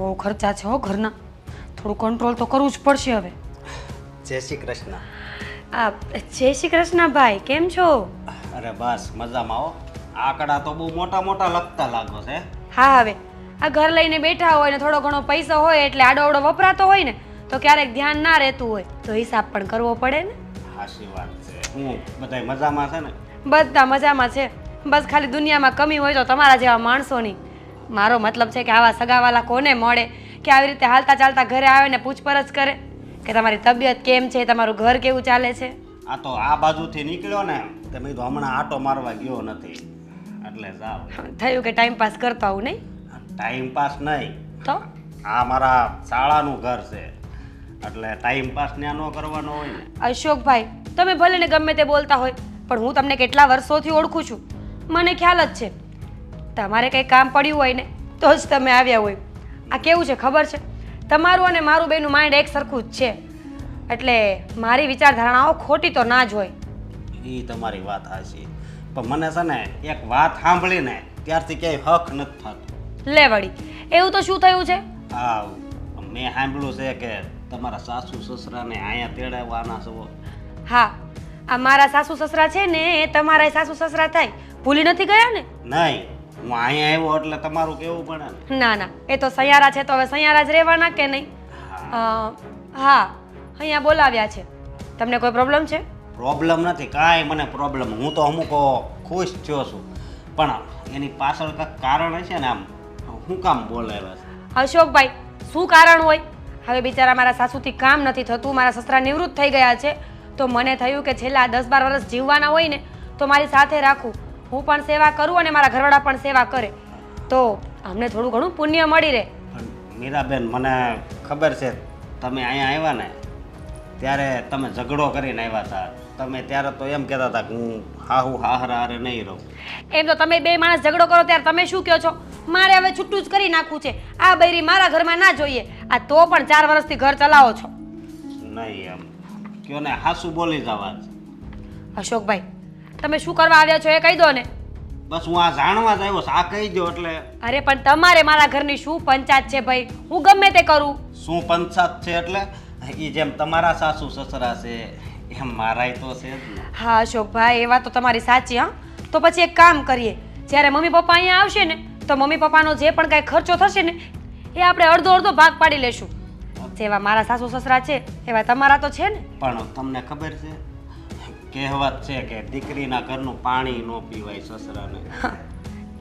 બહુ ખર્ચા છે હો ઘરના. થોડું કંટ્રોલ તો કરવું જ પડશે હવે. જય શ્રી કૃષ્ણ. આ જય શ્રી કૃષ્ણ ભાઈ કેમ છો? અરે બસ મજામાં હો. આંકડા તો બહુ મોટા મોટા લગતા લાગો છે. હા હવે. આ ઘર લઈને બેઠા હોય ને થોડો ઘણો પૈસો હોય એટલે આડોઅવડો વપરાતો હોય ને તો ક્યારેક ધ્યાન ના રહેતું હોય. તો હિસાબ પણ કરવો પડે ને. હાશી વાત છે. હું બધાય મજામાં છે ને? બધા મજામાં છે. બસ ખાલી દુનિયામાં કમી હોય તો તમારા જેવા માણસોની મારો મતલબ છે કે આવા સગાવાલા કોને મળે? કે આવી રીતે હાલતા ચાલતા ઘરે આવે ને પૂછપરછ કરે? કે તમારી તબિયત કેમ છે? તમારું ઘર કેવું ચાલે છે? આ તો આ બાજુથી નીકળ્યો ને તમે મેં કીધું હમણાં આટો મારવા ગયો નથી. એટલે જાવ. થયું કે ટાઈમ પાસ કરતો આવું નહીં? ટાઈમ પાસ નહીં. તો? આ મારા શાળાનું ઘર છે. એટલે ટાઈમ પાસ ને ન કરવાનો હોય ને. અશોકભાઈ તમે ભલે ને ગમે તે બોલતા હોય પણ હું તમને કેટલા વર્ષોથી ઓળખું છું. મને ખ્યાલ જ છે. તમારે કંઈ કામ પડ્યું હોય ને તો જ તમે આવ્યા હોય. આ કેવું છે ખબર છે? તમારું અને મારું બેનું માઇન્ડ એક સરખું જ છે. એટલે મારી વિચારધારણાઓ ખોટી તો ના જ હોય. એ તમારી વાત હાશી પણ મને છે ને એક વાત સાંભળીને ત્યારથી ક્યાંય હક નથી થતો. લે વળી એવું તો શું થયું છે? હા મેં સાંભળ્યું છે કે તમારા સાસુ સસરાને અહીંયા તેડાવવાના છો. હા આ મારા સાસુ સસરા છે ને એ તમારા સાસુ સસરા થાય. ભૂલી નથી ગયા ને? નહીં હું અહીંયા આવ્યો એટલે તમારું કેવું પડે ને ના ના. એ તો સૈયારા છે તો હવે સૈયારા જ રહેવાના કે નહીં? અ, હા. અહીંયા બોલાવ્યા છે. તમને કોઈ પ્રોબ્લેમ છે? પ્રોબ્લેમ નથી કાંઈ મને પ્રોબ્લેમ. હું તો અમુક ખુશ થયો છું. પણ એની પાછળ કંઈક કારણ હશે ને આમ? હું કામ બોલાવ્યા છે? અશોકભાઈ શું કારણ હોય? હવે બિચારા મારા સાસુથી કામ નથી થતું મારા સસરા નિવૃત્ત થઈ ગયા છે. તો મને થયું કે છેલ્લા દસ બાર વર્ષ જીવવાના હોય ને તો મારી સાથે રાખું. હું પણ સેવા કરું અને મારા ઘરવાળા પણ સેવા કરે. તો અમને થોડું ઘણું પુણ્ય મળી રહે. પણ મીરાબેન મને ખબર છે તમે અહીંયા આવ્યા ને ત્યારે તમે ઝઘડો કરીને આવ્યા હતા. તમે ત્યારે તો એમ કહેતા હતા કે હું હાહુ હાહરા હારે નહીં રહું. એમ તો તમે બે માણસ ઝઘડો કરો ત્યારે તમે શું કહો છો? મારે હવે છૂટું જ કરી નાખવું છે. આ બૈરી મારા ઘરમાં ના જોઈએ. આ તો પણ ચાર વર્ષથી ઘર ચલાવો છો. નહીં એમ. કયો ને હાસુ બોલી જવા અશોકભાઈ તમે શું કરવા આવ્યા છો એ કહી દો ને. બસ હું આ જાણવા જ આવ્યો આ કહી દો એટલે. અરે પણ તમારે મારા ઘરની શું પંચાયત છે ભાઈ? હું ગમે તે કરું. શું પંચાત છે એટલે? એ જેમ તમારા સાસુ સસરા છે એમ મારાય તો છે જ ને. હા અશોકભાઈ એ વાત તો તમારી સાચી હા. તો પછી એક કામ કરીએ. જ્યારે મમ્મી પપ્પા અહીંયા આવશે ને તો મમ્મી પપ્પાનો જે પણ કાંઈ ખર્ચો થશે ને એ આપણે અડધો અડધો ભાગ પાડી લેશું. જેવા મારા સાસુ સસરા છે એવા તમારા તો છે ને. પણ તમને ખબર છે કહેવત છે કે દીકરીના ઘરનું પાણી ન પીવાય સસરાને.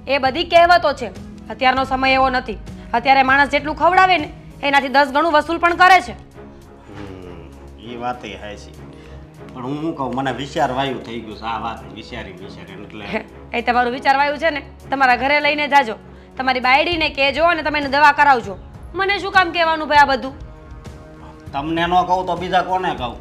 એ બધી કહેવતો છે. અત્યારનો સમય એવો નથી. અત્યારે માણસ જેટલું ખવડાવે ને એનાથી દસ ગણું વસૂલ પણ કરે છે. એ વાત એ હાચી પણ હું શું કહું મને વિચાર વાયુ થઈ ગયું છે આ વાત વિચારી વિચારી એટલે એ તમારું વિચારવાયું છે ને તમારા ઘરે લઈને જાજો. તમારી બાયડીને કહેજો અને તમે એને દવા કરાવજો. મને શું કામ કહેવાનું ભાઈ આ બધું? તમને ન કહું તો બીજા કોને કહું?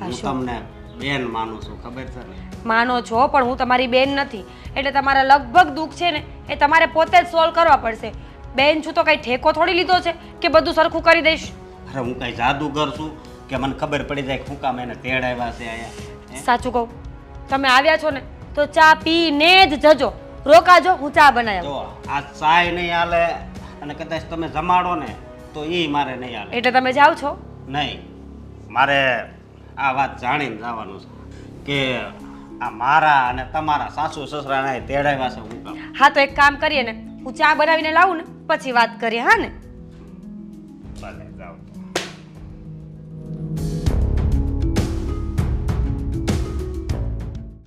હું તમને બેન માનું છું ખબર છે ને? માનો છો પણ હું તમારી બેન નથી. એટલે તમારા લગભગ દુઃખ છે ને એ તમારે પોતે જ સોલ્વ કરવા પડશે. બેન છું તો કઈ ઠેકો થોડી લીધો છે કે બધું સરખું કરી દઈશ? અરે હું કઈ જાદુગર છું કે મને ખબર પડી જાય કે શું કામ એને તેડાવ્યા છે આયા સાચું કહું. તમે આવ્યા છો ને તો ચા પીને જ જજો. રોકાજો હું ચા બનાવ્યા જો આ ચાય નહીં હાલે અને કદાચ તમે જમાડો ને તો એ મારે નહીં હાલે. એટલે તમે જાઓ છો? નહીં. મારે આ વાત જાણીને જવાનું છે કે આ મારા અને તમારા સાસુ સસરાના તેડાવ્યા છે હા તો એક કામ કરીએ ને. હું ચા બનાવીને લાવું ને પછી વાત કરીએ હા ને? ભલે.